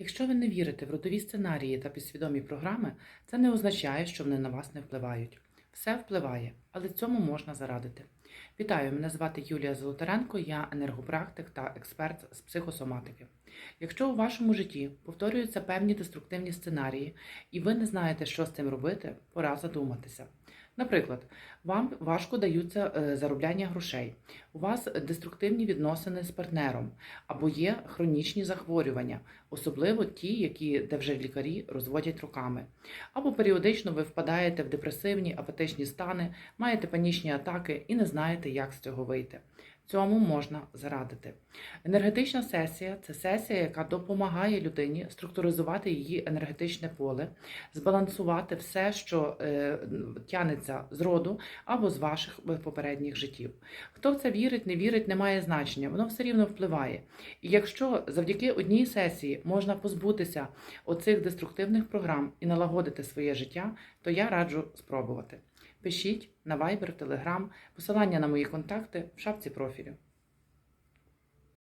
Якщо ви не вірите в родові сценарії та підсвідомі програми, це не означає, що вони на вас не впливають. Все впливає, але цьому можна зарадити. Вітаю, мене звати Юлія Золотаренко, я енергопрактик та експерт з психосоматики. Якщо у вашому житті повторюються певні деструктивні сценарії, і ви не знаєте, що з цим робити, пора задуматися. Наприклад, вам важко даються е, заробляння грошей, у вас деструктивні відносини з партнером або є хронічні захворювання, особливо ті, які де вже лікарі розводять руками. Або періодично ви впадаєте в депресивні, апатичні стани, маєте панічні атаки і не знаєте, як з цього вийти. Цьому можна зарадити. Енергетична сесія це сесія, яка допомагає людині структуризувати її енергетичне поле, збалансувати все, що е, тянеться з роду або з ваших е, попередніх життів. Хто в це вірить, не вірить, не має значення, воно все рівно впливає. І якщо завдяки одній сесії можна позбутися оцих деструктивних програм і налагодити своє життя, то я раджу спробувати. Пишіть на Viber, Telegram, посилання на мої контакти в шапці профілю.